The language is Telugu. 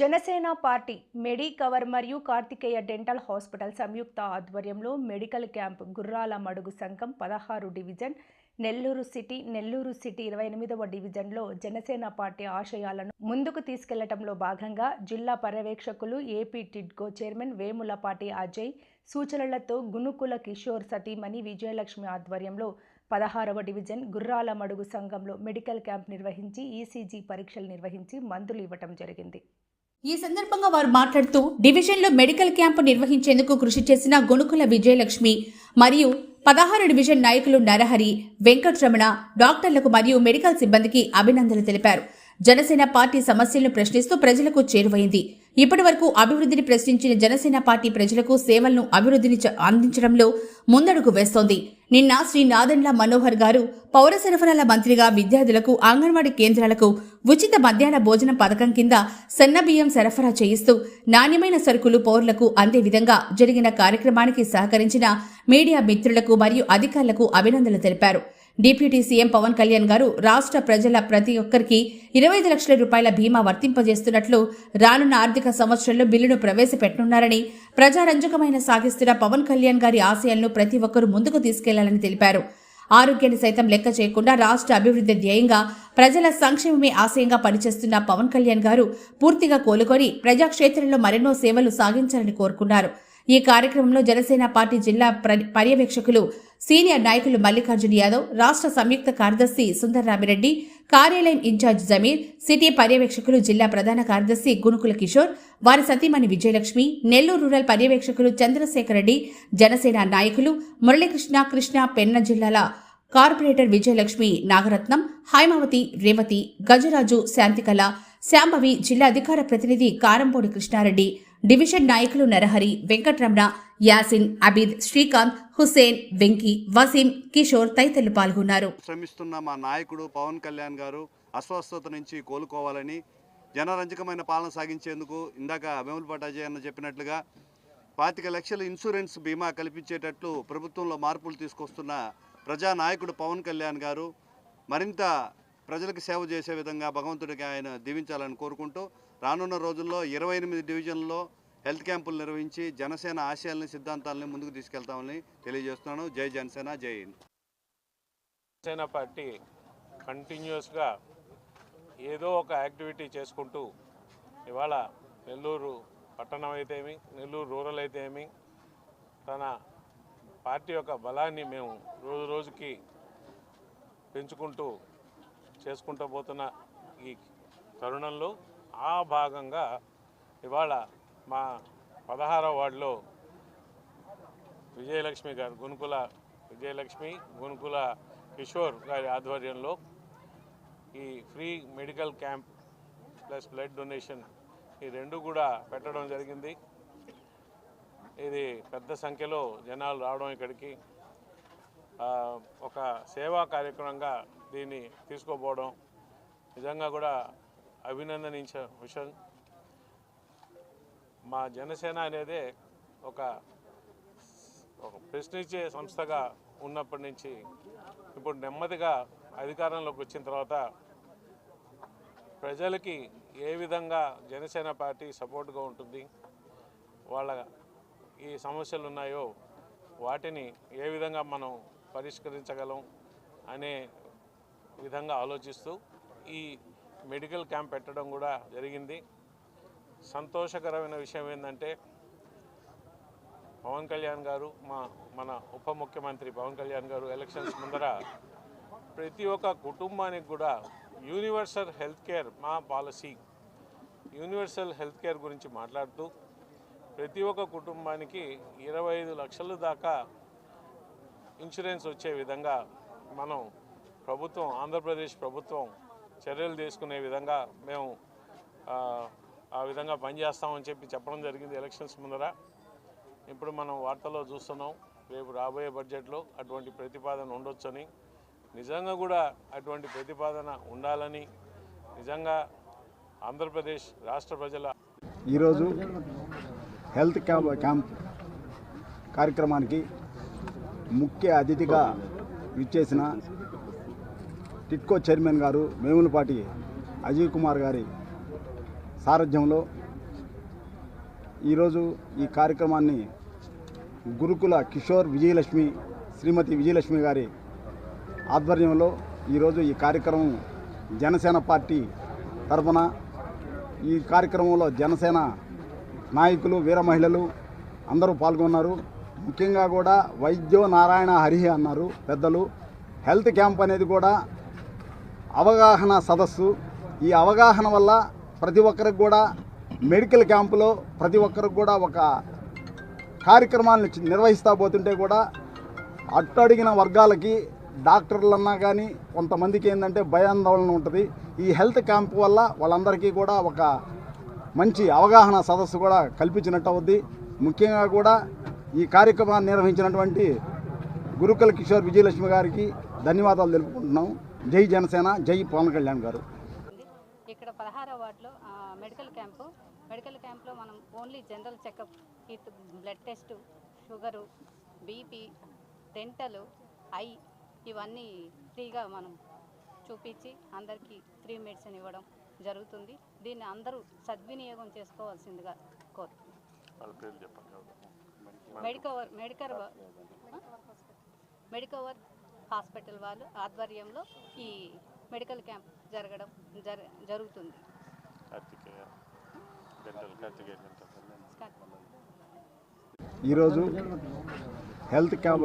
జనసేన పార్టీ మెడి కవర్ మరియు కార్తికేయ డెంటల్ హాస్పిటల్ సంయుక్త ఆధ్వర్యంలో మెడికల్ క్యాంప్ గుర్రాల మడుగు సంఘం పదహారు division Nellore city Nellore city ఇరవై ఎనిమిదవ డివిజన్లో జనసేన పార్టీ ఆశయాలను ముందుకు తీసుకెళ్ళటంలో భాగంగా జిల్లా పర్యవేక్షకులు AP TIDCO chairman Vemulapati Ajay సూచనలతో గునుకుల కిషోర్ సతీమణి విజయలక్ష్మి ఆధ్వర్యంలో పదహారవ డివిజన్ గుర్రాల మడుగు సంఘంలో మెడికల్ క్యాంప్ నిర్వహించి ఈసీజీ పరీక్షలు నిర్వహించి మందులు ఇవ్వటం జరిగింది. ఈ సందర్భంగా వారు మాట్లాడుతూ డివిజన్లో మెడికల్ క్యాంపు నిర్వహించేందుకు కృషి చేసిన గొనుకుల విజయలక్ష్మి మరియు పదహారు డివిజన్ నాయకులు నరహరి వెంకట్రమణ డాక్టర్లకు మరియు మెడికల్ సిబ్బందికి అభినందనలు తెలిపారు. జనసేన పార్టీ సమస్యలను ప్రశ్నిస్తూ ప్రజలకు చేరువైంది. ఇప్పటి వరకు అభివృద్ధిని ప్రశ్నించిన జనసేన పార్టీ ప్రజలకు సేవలను అభివృద్ధిని అందించడంలో ముందడుగు వేస్తోంది. నిన్న శ్రీ నాదెండ్ల మనోహర్ గారు పౌర సరఫరాల మంత్రిగా విద్యార్థులకు అంగన్వాడీ కేంద్రాలకు ఉచిత మధ్యాహ్న భోజనం పథకం కింద సన్నబియ్యం సరఫరా చేయిస్తూ నాణ్యమైన సరుకులు పౌరులకు అందే విధంగా జరిగిన కార్యక్రమానికి సహకరించిన మీడియా మిత్రులకు మరియు అధికారులకు అభినందనలు తెలిపారు. డిప్యూటీ సీఎం పవన్ కళ్యాణ్ గారు రాష్ట్ర ప్రజల ప్రతి ఒక్కరికి ఇరవై ఐదు లక్షల రూపాయల బీమా వర్తింపజేస్తున్నట్లు రానున్న ఆర్థిక సంవత్సరంలో బిల్లును ప్రవేశపెట్టనున్నారని ప్రజారంజకమైన సాగిస్తున్న పవన్ కళ్యాణ్ గారి ఆశయాలను ప్రతి ఒక్కరూ ముందుకు తీసుకెళ్ళాలని తెలిపారు. ఆరోగ్యాన్ని సైతం లెక్క చేయకుండా రాష్ట్ర అభివృద్ధి ధ్యేయంగా ప్రజల సంక్షేమమే ఆశయంగా పనిచేస్తున్న పవన్ కళ్యాణ్ గారు పూర్తిగా కోలుకొని ప్రజాక్షేత్రంలో మరెన్నో సేవలు సాగించాలని కోరుకున్నారు. ఈ కార్యక్రమంలో జనసేన పార్టీ జిల్లా పర్యవేక్షకులు సీనియర్ నాయకులు మల్లికార్జున యాదవ్ రాష్ట్ర సంయుక్త కార్యదర్శి సుందర్రామిరెడ్డి కార్యాలయం ఇన్ఛార్జ్ జమీర్ సిటీ పర్యవేక్షకులు జిల్లా ప్రధాన కార్యదర్శి గునుకుల కిషోర్ వారి సతీమణి విజయలక్ష్మి నెల్లూరు రూరల్ పర్యవేక్షకులు చంద్రశేఖర్ రెడ్డి జనసేన నాయకులు మురళీకృష్ణ కృష్ణ పెన్న జిల్లాల కార్పొరేటర్ విజయలక్ష్మి నాగరత్నం హైమావతి రేవతి గజరాజు శాంతికళ శాంభవి జిల్లా అధికార ప్రతినిధి కారంపూడి కృష్ణారెడ్డి డివిజన్ నాయకులు నరహరి వెంకట్రమణ యాసిన్ అబీద్ శ్రీకాంత్ హుసేన్ వెంకీ వసీం కిషోర్ తదితరులు పాల్గొన్నారు. శ్రమిస్తున్న మా నాయకుడు పవన్ కళ్యాణ్ గారు అస్వస్థత నుంచి కోలుకోవాలని జనరంజకమైన పాలన సాగించేందుకు ఇందాక వేములపాటి పటాజీ అన్న చెప్పినట్లుగా పాతిక లక్షల ఇన్సూరెన్స్ బీమా కల్పించేటట్లు ప్రభుత్వంలో మార్పులు తీసుకొస్తున్న ప్రజానాయకుడు పవన్ కళ్యాణ్ గారు మరింత ప్రజలకు సేవ చేసే విధంగా భగవంతుడికి ఆయన దీవించాలని కోరుకుంటూ రానున్న రోజుల్లో ఇరవై ఎనిమిది డివిజన్లలో హెల్త్ క్యాంపులు నిర్వహించి జనసేన ఆశయాలని సిద్ధాంతాలని ముందుకు తీసుకెళ్తామని తెలియజేస్తున్నాను. జై జనసేన జై హింద్. జనసేన పార్టీ కంటిన్యూస్గా ఏదో ఒక యాక్టివిటీ చేసుకుంటూ ఇవాళ నెల్లూరు పట్టణం అయితేమి నెల్లూరు రూరల్ అయితేమి తన పార్టీ యొక్క బలాన్ని మేము రోజు రోజుకి పెంచుకుంటూ చేసుకుంటూ పోతున్న ఈ తరుణంలో ఆ భాగంగా ఇవాళ మా పదహారవ వార్డులో విజయలక్ష్మి గారు గునుకుల విజయలక్ష్మి గునుకుల కిషోర్ గారి ఆధ్వర్యంలో ఈ free medical camp plus blood donation ఈ రెండు కూడా పెట్టడం జరిగింది. ఇది పెద్ద సంఖ్యలో జనాలు రావడం ఇక్కడికి. ఒక సేవా కార్యక్రమంగా దీన్ని తీసుకోపోవడం నిజంగా కూడా అభినందనించే విషయం. మా జనసేన అనేది ఒక ఒక ప్రశ్నించే సంస్థగా ఉన్నప్పటి నుంచి ఇప్పుడు నెమ్మదిగా అధికారంలోకి వచ్చిన తర్వాత ప్రజలకి ఏ విధంగా జనసేన పార్టీ సపోర్ట్గా ఉంటుంది వాళ్ళ ఈ సమస్యలు ఉన్నాయో వాటిని ఏ విధంగా మనం పరిష్కరించగలం అనే విధంగా ఆలోచిస్తూ ఈ మెడికల్ క్యాంప్ పెట్టడం కూడా జరిగింది. సంతోషకరమైన విషయం ఏంటంటే పవన్ కళ్యాణ్ గారు మా మన ఉప ముఖ్యమంత్రి పవన్ కళ్యాణ్ గారు ఎలక్షన్స్ ముందర ప్రతి ఒక్క కుటుంబానికి కూడా యూనివర్సల్ హెల్త్ కేర్ మా పాలసీ యూనివర్సల్ హెల్త్ కేర్ గురించి మాట్లాడుతూ ప్రతి ఒక్క కుటుంబానికి ఇరవై ఐదు లక్షల దాకా ఇన్సూరెన్స్ వచ్చే విధంగా మనం ప్రభుత్వం ఆంధ్రప్రదేశ్ ప్రభుత్వం చర్యలు తీసుకునే విధంగా మేము ఆ, విధంగా పనిచేస్తామని చెప్పి చెప్పడం జరిగింది ఎలక్షన్స్ ముందర. ఇప్పుడు మనం వార్తల్లో చూస్తున్నాం రేపు రాబోయే బడ్జెట్లో అటువంటి ప్రతిపాదన ఉండొచ్చని. నిజంగా కూడా అటువంటి ప్రతిపాదన ఉండాలని నిజంగా ఆంధ్రప్రదేశ్ రాష్ట్ర ప్రజల ఈరోజు హెల్త్ క్యాంప్ క్యాంప్ కార్యక్రమానికి ముఖ్య అతిథిగా విచ్చేసిన టిట్కో చైర్మన్ గారు మేములపాటి అజయ్ కుమార్ గారి సారథ్యంలో ఈరోజు ఈ కార్యక్రమాన్ని గురుకుల కిషోర్ విజయలక్ష్మి శ్రీమతి విజయలక్ష్మి గారి ఆధ్వర్యంలో ఈరోజు ఈ కార్యక్రమం జనసేన పార్టీ తరఫున ఈ కార్యక్రమంలో జనసేన నాయకులు వీర మహిళలు అందరూ పాల్గొన్నారు. ముఖ్యంగా కూడా వైద్యో నారాయణ హరి అన్నారు పెద్దలు. హెల్త్ క్యాంప్ అనేది కూడా అవగాహన సదస్సు. ఈ అవగాహన వల్ల ప్రతి ఒక్కరికి కూడా మెడికల్ క్యాంపులో ప్రతి ఒక్కరికి కూడా ఒక కార్యక్రమాలను నిర్వహిస్తూ పోతుంటే కూడా అట్టడిగిన వర్గాలకి డాక్టర్లన్నా కానీ కొంతమందికి ఏంటంటే భయాందోళన ఉంటుంది. ఈ హెల్త్ క్యాంప్ వల్ల వాళ్ళందరికీ కూడా ఒక మంచి అవగాహన సదస్సు కూడా కల్పించినట్టు అవుద్ది. ముఖ్యంగా కూడా ఈ కార్యక్రమాన్ని నిర్వహించినటువంటి గురుకుల కిషోర్ విజయలక్ష్మి గారికి ధన్యవాదాలు తెలుపుకుంటున్నాం. జై జనసేన జై పవన్ కళ్యాణ్ గారు. ఇక్కడ పదహారవ వార్డులో ఆ, మెడికల్ క్యాంపు. మెడికల్ క్యాంప్లో మనం only general checkup with blood test sugar BP dental eye ఇవన్నీ ఫ్రీగా మనం చూపించి అందరికీ ఫ్రీ మెడిసిన్ ఇవ్వడం జరుగుతుంది. దీన్ని అందరూ సద్వినియోగం చేసుకోవాల్సిందిగా కోరుతున్నాం మెడికవర్ మెడికర్ మెడికవర్ హాస్పిటల్ వాళ్ళు ఆధ్వర్యంలో ఈ మెడికల్ క్యాంప్ జరగడం జర జరుగుతుంది. ఈరోజు health camp